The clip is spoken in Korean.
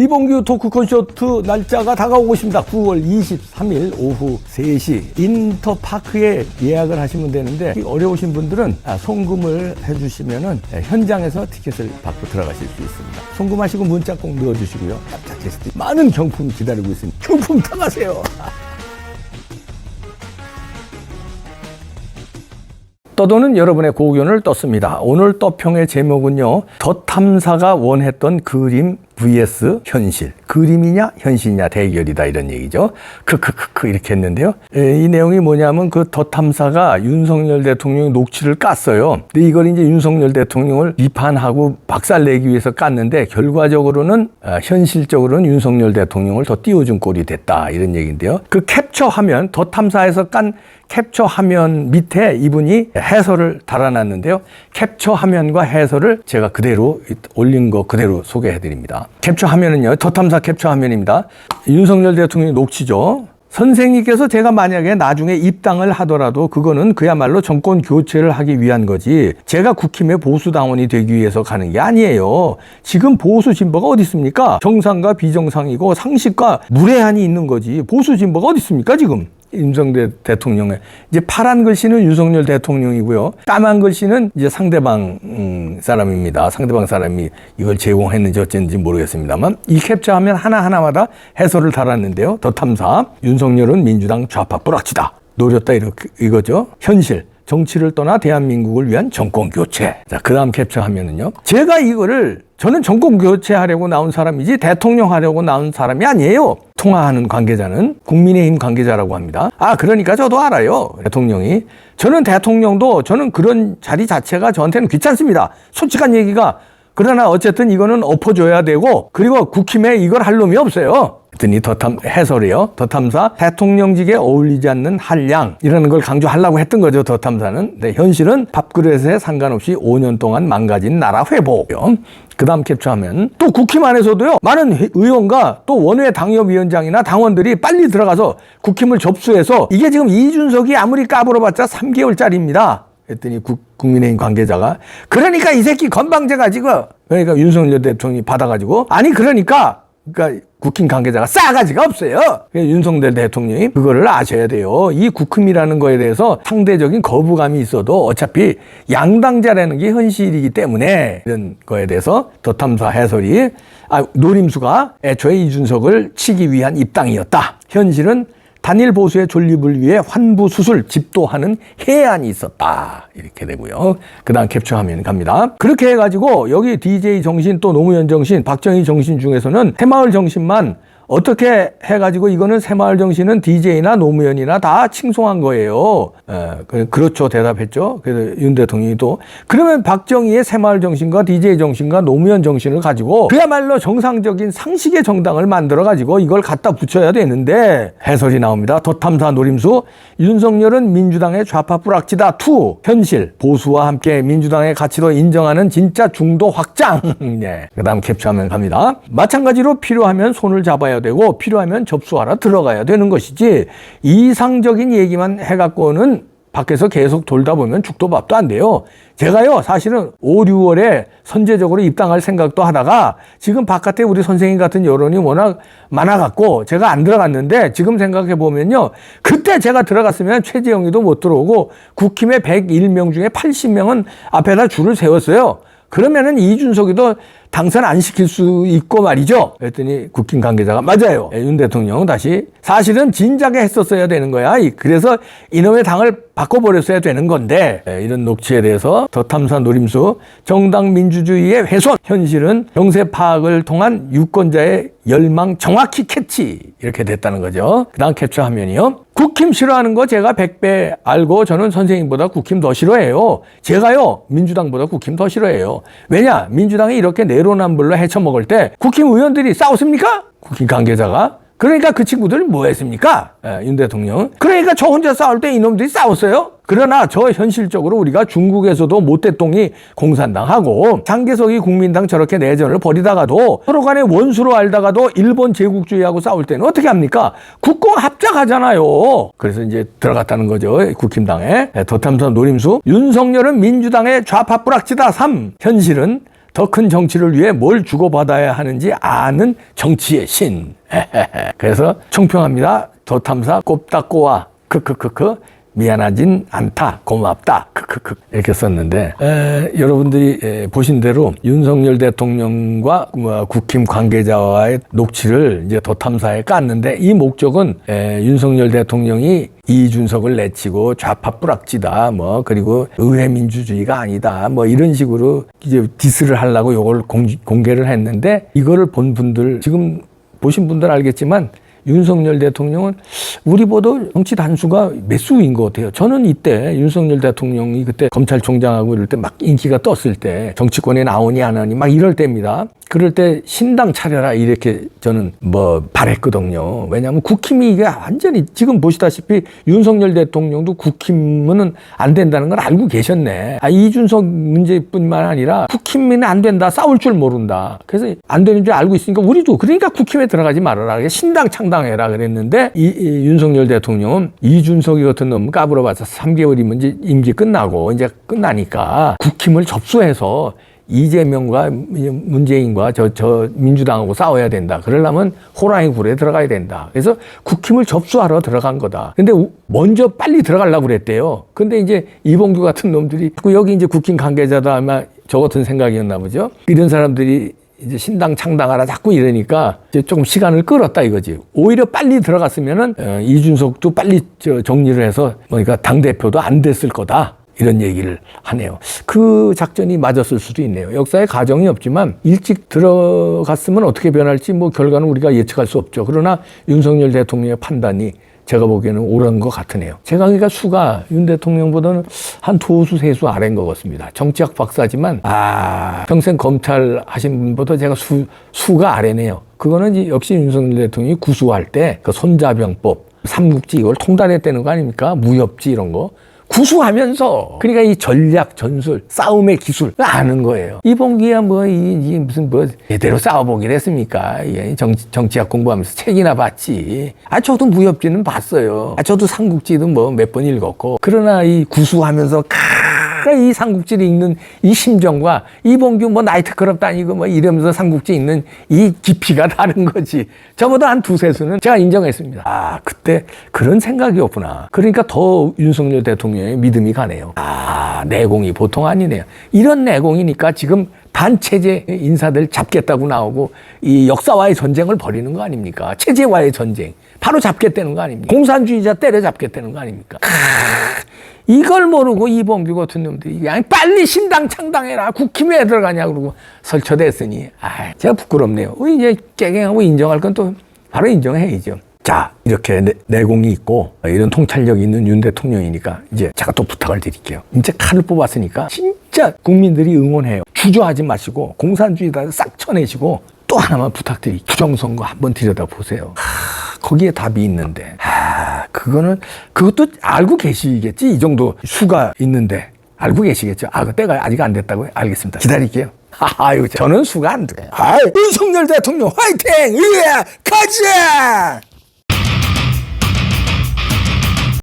이봉규 토크 콘서트 날짜가 다가오고 있습니다. 9월 23일 오후 3시 인터파크에 예약을 하시면 되는데 어려우신 분들은 아, 송금을 해주시면은 예, 현장에서 티켓을 받고 들어가실 수 있습니다. 송금하시고 문자 꼭 넣어주시고요. 깜짝 게스트 많은 경품 기다리고 있으니 경품 타가세요. 떠도는 여러분의 고견을 떴습니다. 오늘 떠평의 제목은요. 더 탐사가 원했던 그림 vs 현실. 그림이냐 현실이냐 대결이다 이런 얘기죠. 크크크크 이렇게 했는데요. 에, 이 내용이 뭐냐면 그 더 탐사가 윤석열 대통령이 녹취를 깠어요. 근데 이걸 이제 윤석열 대통령을 비판하고 박살내기 위해서 깠는데 결과적으로는 아, 현실적으로는 윤석열 대통령을 더 띄워준 꼴이 됐다 이런 얘기인데요. 그 캡처하면 더 탐사에서 깐 캡처 화면 밑에 이분이 해설을 달아놨는데요. 캡처 화면과 해설을 제가 그대로 올린 거 그대로 소개해 드립니다. 캡처 화면은요. 더 탐사 캡처 화면입니다. 윤석열 대통령의 녹취죠. 선생님께서 제가 만약에 나중에 입당을 하더라도 그거는 그야말로 정권 교체를 하기 위한 거지 제가 국힘의 보수 당원이 되기 위해서 가는 게 아니에요. 지금 보수 진보가 어디 있습니까? 정상과 비정상이고 상식과 무례한이 있는 거지. 보수 진보가 어디 있습니까 지금? 임성대 대통령의 이제 파란 글씨는 윤석열 대통령이고요. 까만 글씨는 이제 상대방 음, 사람입니다. 상대방 사람이 이걸 제공했는지 어쩐지 모르겠습니다만 이 캡처하면 하나 하나마다 해설을 달았는데요. 더 탐사 윤석열은 민주당 좌파 뿌락치다 노렸다 이렇게 이거죠. 현실. 정치를 떠나 대한민국을 위한 정권 교체. 자, 그 다음 캡처하면은요. 제가 이거를 저는 정권 교체하려고 나온 사람이지 대통령 하려고 나온 사람이 아니에요. 통화하는 관계자는 국민의힘 관계자라고 합니다. 아, 그러니까 저도 알아요. 대통령이. 저는 대통령도 저는 그런 자리 자체가 저한테는 귀찮습니다. 솔직한 얘기가. 그러나 어쨌든 이거는 엎어줘야 되고 그리고 국힘에 이걸 할 놈이 없어요. 했더니 더탐 해설이요. 더탐사 대통령직에 어울리지 않는 한량 이라는 걸 강조하려고 했던 거죠. 더탐사는. 네, 현실은 밥그릇에 상관없이 5년 동안 망가진 나라 회복이요. 그 다음 캡처하면 또 국힘 안에서도요. 많은 회- 의원과 또 원외 당협위원장이나 당원들이 빨리 들어가서 국힘을 접수해서 이게 지금 이준석이 아무리 까불어봤자 3개월짜리입니다. 했더니 국, 국민의힘 관계자가 그러니까 이 새끼 건방져가 지고 그러니까 윤석열 대통령이 받아가지고 아니 그러니까 그러니까 국힘 관계자가 싸가지가 없어요. 윤석열 대통령이 그거를 아셔야 돼요. 이 국힘이라는 거에 대해서 상대적인 거부감이 있어도 어차피 양당자라는 게 현실이기 때문에 이런 거에 대해서 더 탐사 해설이 아, 노림수가 애초에 이준석을 치기 위한 입당이었다. 현실은 단일 보수의 존립을 위해 환부 수술 집도하는 해안이 있었다. 이렇게 되고요. 그 다음 캡처하면 갑니다. 그렇게 해가지고 여기 DJ 정신 또 노무현 정신, 박정희 정신 중에서는 새마을 정신만 어떻게 해가지고 이거는 새마을 정신은 DJ나 노무현이나 다 칭송한 거예요. 에, 그- 그렇죠. 대답했죠. 그래서 윤 대통령이 또 그러면 박정희의 새마을 정신과 DJ 정신과 노무현 정신을 가지고 그야말로 정상적인 상식의 정당을 만들어 가지고 이걸 갖다 붙여야 되는데 해설이 나옵니다. 덧탐사 노림수 윤석열은 민주당의 좌파 뿌락지다 투 현실 보수와 함께 민주당의 가치도 인정하는 진짜 중도 확장. 네. 그다음 캡처하면 갑니다. 마찬가지로 필요하면 손을 잡아야 되고 필요하면 접수하러 들어가야 되는 것이지 이상적인 얘기만 해갖고는 밖에서 계속 돌다 보면 죽도 밥도 안 돼요. 제가요, 사실은 5, 6월에 선제적으로 입당할 생각도 하다가 지금 바깥에 우리 선생님 같은 여론이 워낙 많아갖고 제가 안 들어갔는데 지금 생각해 보면요. 그때 제가 들어갔으면 최재형이도 못 들어오고 국힘의 101명 중에 80명은 앞에다 줄을 세웠어요. 그러면은 이준석이도 당선 안 시킬 수 있고 말이죠. 그랬더니 국힘 관계자가 맞아요. 예, 윤 대통령 다시 사실은 진작에 했었어야 되는 거야. 이- 그래서 이놈의 당을 바꿔버렸어야 되는 건데 예, 이런 녹취에 대해서 더 탐사 노림수 정당 민주주의의 훼손 현실은 정세 파악을 통한 유권자의 열망 정확히 캐치 이렇게 됐다는 거죠. 그다음 캡처 화면이요. 국힘 싫어하는 거 제가 100배 알고 저는 선생님보다 국힘 더 싫어해요. 제가요 민주당보다 국힘 더 싫어해요. 왜냐 민주당이 이렇게 내 로남불로 헤쳐먹을 때 국힘 의원들이 싸웠습니까? 국힘 관계자가 그러니까 그 친구들은 뭐 했습니까? 예, 윤 대통령. 그러니까 저 혼자 싸울 때 이놈들이 싸웠어요? 그러나 저 현실적으로 우리가 중국에서도 모태똥이 공산당하고 장개석이 국민당 저렇게 내전을 벌이다가도 서로 간에 원수로 알다가도 일본 제국주의하고 싸울 때는 어떻게 합니까? 국공 합작하잖아요. 그래서 이제 들어갔다는 거죠. 국힘당에. 예, 도탐선 노림수. 윤석열은 민주당의 좌파 뿌락지다 3. 현실은 더 큰 정치를 위해 뭘 주고받아야 하는지 아는 정치의 신. 그래서 청평합니다. 더 탐사 꼽다 꼬아 크크크크 미안하진 않다 고맙다 크크크 이렇게 썼는데 에, 여러분들이 에, 보신 대로 윤석열 대통령과 뭐, 국힘 관계자와의 녹취를 이제 더 탐사에 깠는데 이 목적은 에, 윤석열 대통령이 이준석을 내치고 좌파 뿌락지다 뭐 그리고 의회 민주주의가 아니다 뭐 이런 식으로 이제 디스를 하려고 공, 공개를 했는데 이거를 본 분들 지금 보신 분들 알겠지만 윤석열 대통령은 우리보다 정치 단수가 몇 수인 것 같아요. 저는 이때 윤석열 대통령이 그때 검찰총장하고 이럴 때 막 인기가 떴을 때 정치권에 나오니 안 하니 막 이럴 때입니다. 그럴 때 신당 차려라 이렇게 저는 뭐 바랬거든요. 왜냐하면 국힘이 이게 완전히 지금 보시다시피 윤석열 대통령도 국힘은 안 된다는 걸 알고 계셨네. 아, 이준석 문제뿐만 아니라 국힘은 안 된다. 싸울 줄 모른다. 그래서 안 되는 줄 알고 있으니까 우리도 그러니까 국힘에 들어가지 말아라. 신당 창 당해라 그랬는데 이, 이 윤석열 대통령은 이준석이 같은 놈 까불어봐서 3개월이면 이제 임기 끝나고 이제 끝나니까 국힘을 접수해서 이재명과 문재인과 저, 저 민주당하고 싸워야 된다. 그러려면 호랑이 굴에 들어가야 된다. 그래서 국힘을 접수하러 들어간 거다. 근데 우- 먼저 빨리 들어가려고 그랬대요. 근데 이제 이봉규 같은 놈들이 자꾸 여기 이제 국힘 관계자다 아마 저 같은 생각이었나 보죠. 이런 사람들이 이제 신당 창당하라 자꾸 이러니까 이제 조금 시간을 끌었다 이거지. 오히려 빨리 들어갔으면은 어, 이준석도 빨리 저 정리를 해서 그러니까 당 대표도 안 됐을 거다. 이런 얘기를 하네요. 그 작전이 맞았을 수도 있네요. 역사에 가정이 없지만 일찍 들어갔으면 어떻게 변할지 뭐 결과는 우리가 예측할 수 없죠. 그러나 윤석열 대통령의 판단이 제가 보기에는 옳은 것 같으네요. 제가 그러니까 수가 윤 대통령보다는 한 두 수 세 수 아래인 것 같습니다. 정치학 박사지만 아 평생 검찰 하신 분보다 제가 수 수가 아래네요. 그거는 역시 윤석열 대통령이 구수할 때 그 손자병법 삼국지 이걸 통달했다는 거 아닙니까? 무협지 이런 거. 구수하면서 그러니까 이 전략 전술 싸움의 기술 아는 거예요. 이봉기야 뭐이 무슨 뭐 제대로 싸워보긴 했습니까? 예, 정치, 정치학 공부하면서 책이나 봤지. 아 저도 무협지는 봤어요. 아 저도 삼국지도 뭐 몇 번 읽었고 그러나 이 구수하면서 이 삼국지를 읽는 이 심정과 이봉규 뭐 나이트클럽 다니고 뭐 이러면서 삼국지 읽는 이 깊이가 다른 거지. 저보다 한 두세 수는 제가 인정했습니다. 아, 그때 그런 생각이었구나. 그러니까 더 윤석열 대통령의 믿음이 가네요. 아, 내공이 보통 아니네요. 이런 내공이니까 지금 반체제 인사들 잡겠다고 나오고 이 역사와의 전쟁을 벌이는 거 아닙니까? 체제와의 전쟁. 바로 잡겠다는 거 아닙니까? 공산주의자 때려잡겠다는 거 아닙니까? 이걸 모르고 이봉규 같은 놈들이 그냥 빨리 신당 창당해라. 국힘에 들어가냐 그러고 설쳐댔으니. 아 제가 부끄럽네요. 이제 깨갱하고 인정할 건 또 바로 인정해야죠 자 이렇게 내, 내공이 있고 이런 통찰력이 있는 윤 대통령이니까 이제 제가 또 부탁을 드릴게요. 이제 칼을 뽑았으니까 진짜 국민들이 응원해요. 주저하지 마시고 공산주의다 싹 쳐내시고 또 하나만 부탁드리 부정선거 한번 들여다보세요. 하, 거기에 답이 있는데. 아, 그거는 그것도 알고 계시겠지 이 정도 수가 있는데 알고 계시겠죠? 아, 그 때가 아직 안 됐다고요? 알겠습니다. 기다릴게요. 아유, 저는 수가 안 돼. 아, 윤석열 대통령 화이팅! 예, 가자!